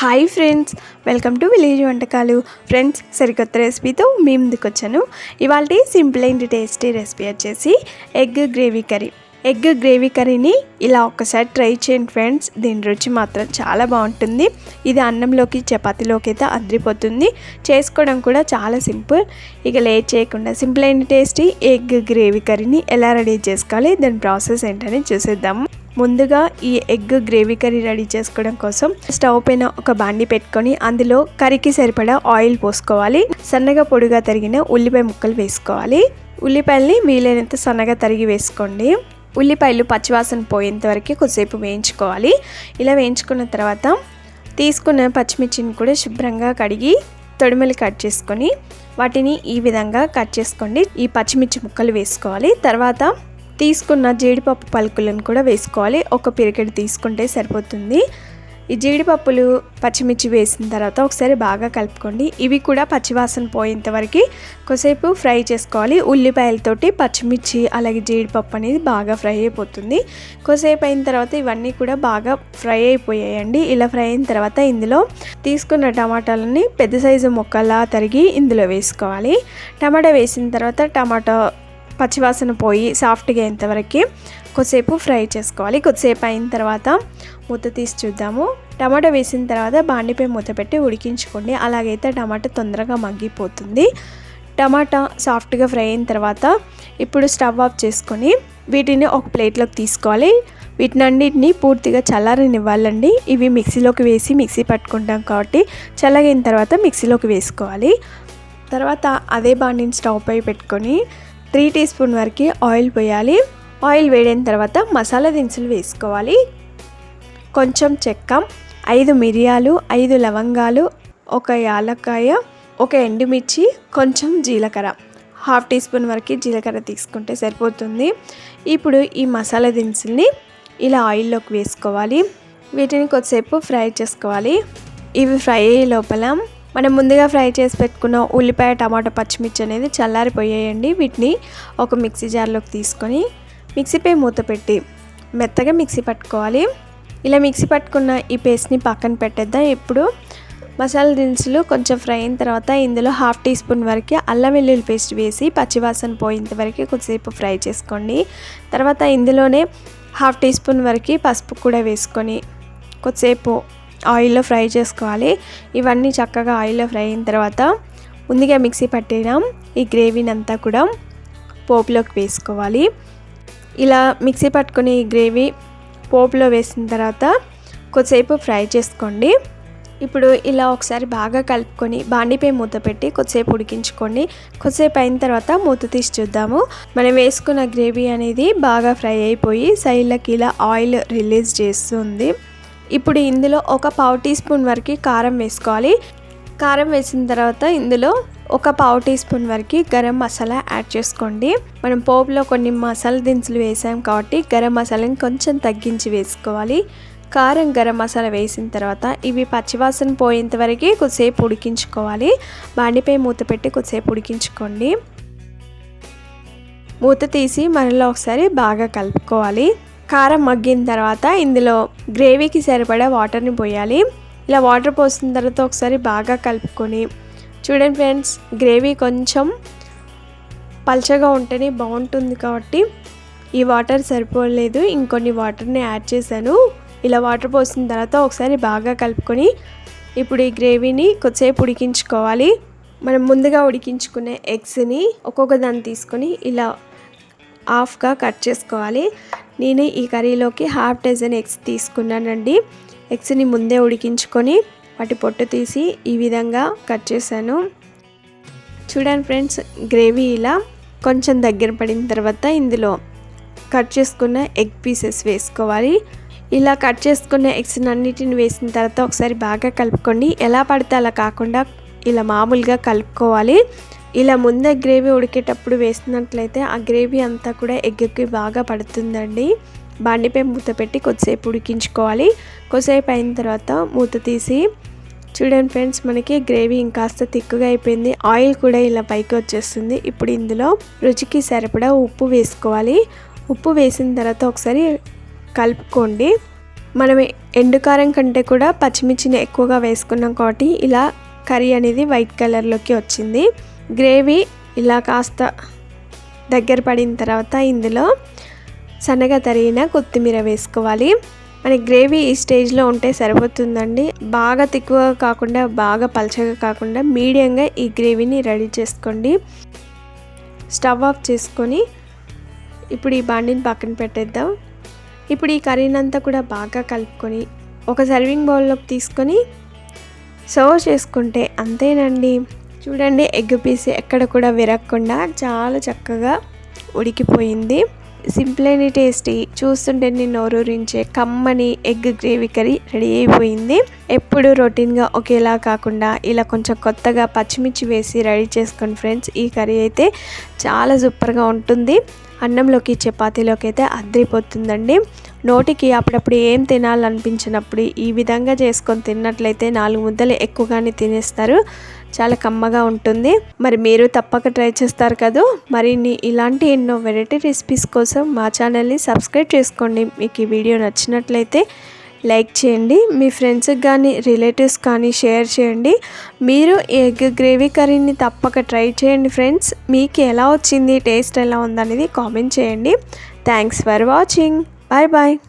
Hi friends welcome to village వంటకాలు. Friends సరికొత్త రెసిపీతో మీ ముందుకు వచ్చాను ఇవాళ సింపుల్ అండ్ టేస్టీ రెసిపీ వచ్చేసి egg gravy curry egg gravy కర్రీని ఇలా ఒక్కసారి ట్రై చేయండి ఫ్రెండ్స్ దీని రుచి మాత్రం చాలా బాగుంటుంది. ఇది అన్నంలోకి చపాతీలోకి అయితే అదిరిపోతుంది. చేసుకోవడం కూడా చాలా సింపుల్ ఇక లేట్ చేయకుండా simple and tasty egg gravy కర్రీని ఎలా రెడీ చేసుకోవాలి? దాని ప్రాసెస్ ఏంటని చూసేద్దాము ముందుగా ఈ ఎగ్ గ్రేవీ కర్రీ రెడీ చేసుకోవడం కోసం స్టవ్ పైన ఒక బాండి పెట్టుకొని అందులో కర్రీకి సరిపడా ఆయిల్ పోసుకోవాలి. సన్నగా పొడిగా తరిగిన ఉల్లిపాయ ముక్కలు వేసుకోవాలి. ఉల్లిపాయల్ని వీలైనంత సన్నగా తరిగి వేసుకోండి. ఉల్లిపాయలు పచ్చివాసన పోయేంత వరకు కొద్దిసేపు వేయించుకోవాలి. ఇలా వేయించుకున్న తర్వాత తీసుకున్న పచ్చిమిర్చిని కూడా శుభ్రంగా కడిగి తొడిమలు కట్ చేసుకొని వాటిని ఈ విధంగా కట్ చేసుకోండి. ఈ పచ్చిమిర్చి ముక్కలు వేసుకోవాలి. తర్వాత తీసుకున్న జీడిపప్పు పలుకులను కూడా వేసుకోవాలి. ఒక పిరికెడు తీసుకుంటే సరిపోతుంది. ఈ జీడిపప్పులు పచ్చిమిర్చి వేసిన తర్వాత ఒకసారి బాగా కలుపుకోండి. ఇవి కూడా పచ్చివాసన పోయేంత వరకు కొద్దిసేపు ఫ్రై చేసుకోవాలి. ఉల్లిపాయలతోటి పచ్చిమిర్చి అలాగే జీడిపప్పు అనేది బాగా ఫ్రై అయిపోతుంది. కొద్దిసేపు అయిన తర్వాత ఇవన్నీ కూడా బాగా ఫ్రై అయిపోయాయండి. ఇలా ఫ్రై అయిన తర్వాత ఇందులో తీసుకున్న టమాటాలని పెద్ద సైజు ముక్కలా తరిగి ఇందులో వేసుకోవాలి. టమాటా వేసిన తర్వాత టమాటా పచ్చివాసన పోయి సాఫ్ట్గా అయ్యేంతవరకు కొద్దిసేపు ఫ్రై చేసుకోవాలి. కొద్దిసేపు అయిన తర్వాత మూత తీసి చూద్దాము. టమాటా వేసిన తర్వాత బాండిపై మూత పెట్టి ఉడికించుకోండి. అలాగైతే టమాటా తొందరగా మగ్గిపోతుంది. టమాటా సాఫ్ట్గా ఫ్రై అయిన తర్వాత ఇప్పుడు స్టవ్ ఆఫ్ చేసుకొని వీటిని ఒక ప్లేట్లోకి తీసుకోవాలి. వీటినన్నిటిని పూర్తిగా చల్లారనివ్వాలండి. ఇవి మిక్సీలోకి వేసి మిక్సీ పట్టుకుంటాం కాబట్టి చల్లగైన తర్వాత మిక్సీలోకి వేసుకోవాలి. తర్వాత అదే బాండిని స్టవ్ పై పెట్టుకొని త్రీ టీ స్పూన్ వరకు ఆయిల్ పోయాలి. ఆయిల్ వేడైన తర్వాత మసాలా దినుసులు వేసుకోవాలి. కొంచెం చెక్క ఐదు మిరియాలు ఐదు లవంగాలు ఒక యాలక్కాయ ఒక ఎండుమిర్చి కొంచెం జీలకర్ర. హాఫ్ టీ స్పూన్ వరకు జీలకర్ర తీసుకుంటే సరిపోతుంది. ఇప్పుడు ఈ మసాలా దినుసుల్ని ఇలా ఆయిల్లోకి వేసుకోవాలి. వీటిని కొద్దిసేపు ఫ్రై చేసుకోవాలి. ఇవి ఫ్రై అయ్యే లోపల మనం ముందుగా ఫ్రై చేసి పెట్టుకున్న ఉల్లిపాయ టమాటా పచ్చిమిర్చి అనేది చల్లారిపోయాయండి. వీటిని ఒక మిక్సీ జార్లోకి తీసుకొని మిక్సీపై మూత పెట్టి మెత్తగా మిక్సీ పట్టుకోవాలి. ఇలా మిక్సీ పట్టుకున్న ఈ పేస్ట్ని పక్కన పెట్టేద్దాం. ఇప్పుడు మసాలా దినుసులు కొంచెం ఫ్రై అయిన తర్వాత ఇందులో హాఫ్ టీ స్పూన్ వరకు అల్లం వెల్లుల్లి పేస్ట్ వేసి పచ్చివాసన పోయేంత వరకు కొద్దిసేపు ఫ్రై చేసుకోండి. తర్వాత ఇందులోనే హాఫ్ టీ స్పూన్ వరకు పసుపు కూడా వేసుకొని కొద్దిసేపు ఆయిల్లో ఫ్రై చేసుకోవాలి. ఇవన్నీ చక్కగా ఆయిల్లో ఫ్రై అయిన తర్వాత ముందుగా మిక్సీ పట్టిన ఈ గ్రేవీని అంతా కూడా పోపులోకి వేసుకోవాలి. ఇలా మిక్సీ పట్టుకుని ఈ గ్రేవీ పోపులో వేసిన తర్వాత కొద్దిసేపు ఫ్రై చేసుకోండి. ఇప్పుడు ఇలా ఒకసారి బాగా కలుపుకొని బాండిపై మూత పెట్టి కొద్దిసేపు ఉడికించుకోండి. కొద్దిసేపు అయిన తర్వాత మూత తీసి చూద్దాము. మనం వేసుకున్న గ్రేవీ అనేది బాగా ఫ్రై అయిపోయి సైడ్లకి ఇలా ఆయిల్ రిలీజ్ చేస్తుంది. ఇప్పుడు ఇందులో ఒక పావు టీ స్పూన్ వరకు కారం వేసుకోవాలి. కారం వేసిన తర్వాత ఇందులో ఒక పావు టీ స్పూన్ వరకు గరం మసాలా యాడ్ చేసుకోండి. మనం పోపులో కొన్ని మసాలా దినుసులు వేసాం కాబట్టి గరం మసాలాని కొంచెం తగ్గించి వేసుకోవాలి. కారం గరం మసాలా వేసిన తర్వాత ఇవి పచ్చివాసన పోయేంత వరకు కొద్దిసేపు ఉడికించుకోవాలి. బాండిపై మూత పెట్టి కొద్దిసేపు ఉడికించుకోండి. మూత తీసి మరలా ఒకసారి బాగా కలుపుకోవాలి. కారం మగ్గిన తర్వాత ఇందులో గ్రేవీకి సరిపడా వాటర్ని పోయాలి. ఇలా వాటర్ పోసిన తర్వాత ఒకసారి బాగా కలుపుకొని చూడండి ఫ్రెండ్స్ గ్రేవీ కొంచెం పల్చగా ఉంటేనే బాగుంటుంది కాబట్టి ఈ వాటర్ సరిపోలేదు. ఇంకొన్ని వాటర్ని యాడ్ చేశాను. ఇలా వాటర్ పోసిన తర్వాత ఒకసారి బాగా కలుపుకొని ఇప్పుడు ఈ గ్రేవీని కొద్దిసేపు ఉడికించుకోవాలి. మనం ముందుగా ఉడికించుకునే ఎగ్స్ని ఒక్కొక్క దాన్ని తీసుకొని ఇలా హాఫ్గా కట్ చేసుకోవాలి. నేను ఈ కర్రీలోకి హాఫ్ డజన్ ఎగ్స్ తీసుకున్నానండి. ఎగ్స్ని ముందే ఉడికించుకొని వాటి పొట్టు తీసి ఈ విధంగా కట్ చేశాను. చూడండి ఫ్రెండ్స్ గ్రేవీ ఇలా కొంచెం దగ్గర పడిన తర్వాత ఇందులో కట్ చేసుకున్న ఎగ్ పీసెస్ వేసుకోవాలి. ఇలా కట్ చేసుకున్న ఎగ్స్ అన్నిటిని వేసిన తర్వాత ఒకసారి బాగా కలుపుకోండి. ఎలా పడితే అలా కాకుండా ఇలా మామూలుగా కలుపుకోవాలి. ఇలా ముందే గ్రేవీ ఉడికేటప్పుడు వేసినట్లయితే ఆ గ్రేవీ అంతా కూడా ఎగ్గుకి బాగా పడుతుందండి. బండిపై మూత పెట్టి కొద్దిసేపు ఉడికించుకోవాలి. కొద్దిసేపు అయిన తర్వాత మూత తీసి చూడండి ఫ్రెండ్స్ మనకి గ్రేవీ ఇంకాస్త తిక్కుగా అయిపోయింది. ఆయిల్ కూడా ఇలా పైకి వచ్చేస్తుంది. ఇప్పుడు ఇందులో రుచికి సరిపడా ఉప్పు వేసుకోవాలి. ఉప్పు వేసిన తర్వాత ఒకసారి కలుపుకోండి. మనం ఎండు కారం కంటే కూడా పచ్చిమిర్చిని ఎక్కువగా వేసుకున్నాం కాబట్టి ఇలా కర్రీ అనేది వైట్ కలర్లోకి వచ్చింది. గ్రేవీ ఇలా కాస్త దగ్గర పడిన తర్వాత ఇందులో సన్నగా తరిగిన కొత్తిమీర వేసుకోవాలి. మన గ్రేవీ ఈ స్టేజ్లో ఉంటే సరిపోతుందండి. బాగా తిక్కువగా కాకుండా బాగా పలచగా కాకుండా మీడియంగా ఈ గ్రేవీని రెడీ చేసుకోండి. స్టవ్ ఆఫ్ చేసుకొని ఇప్పుడు ఈ బాండిని పక్కన పెట్టేద్దాం. ఇప్పుడు ఈ కర్రీని అంతా కూడా బాగా కలుపుకొని ఒక సర్వింగ్ బౌల్లోకి తీసుకొని సర్వ్ చేసుకుంటే అంతేనండి. చూడండి ఎగ్ పీస్ ఎక్కడ కూడా విరగకుండా చాలా చక్కగా ఉడికిపోయింది. Simple and tasty. చూస్తుంటే నేను నోరూరించే కమ్మని ఎగ్ గ్రేవీ కర్రీ రెడీ అయిపోయింది. ఎప్పుడు రొటీన్గా ఒకేలా కాకుండా ఇలా కొంచెం కొత్తగా పచ్చిమిర్చి వేసి రెడీ చేసుకోండి ఫ్రెండ్స్ ఈ కర్రీ అయితే చాలా సూపర్గా ఉంటుంది. అన్నంలోకి చపాతీలోకి అయితే అద్రిపోతుందండి. నోటికి అప్పుడప్పుడు ఏం తినాలనిపించినప్పుడు ఈ విధంగా చేసుకొని తిన్నట్లయితే నాలుగు ముద్దలు ఎక్కువగానే తినేస్తారు. చాలా కమ్మగా ఉంటుంది. మరి మీరు తప్పక ట్రై చేస్తారు కదా? మరి ఇలాంటి ఎన్నో వెరైటీ రెసిపీస్ కోసం మా ఛానల్ని సబ్స్క్రైబ్ చేసుకోండి. మీకు ఈ వీడియో నచ్చినట్లయితే లైక్ చేయండి. మీ ఫ్రెండ్స్కి కానీ రిలేటివ్స్ కానీ షేర్ చేయండి. మీరు ఎగ్ గ్రేవీ కర్రీని తప్పక ట్రై చేయండి ఫ్రెండ్స్. మీకు ఎలా వచ్చింది టేస్ట్ ఎలా ఉందనేది కామెంట్ చేయండి. Thanks for watching. Bye bye.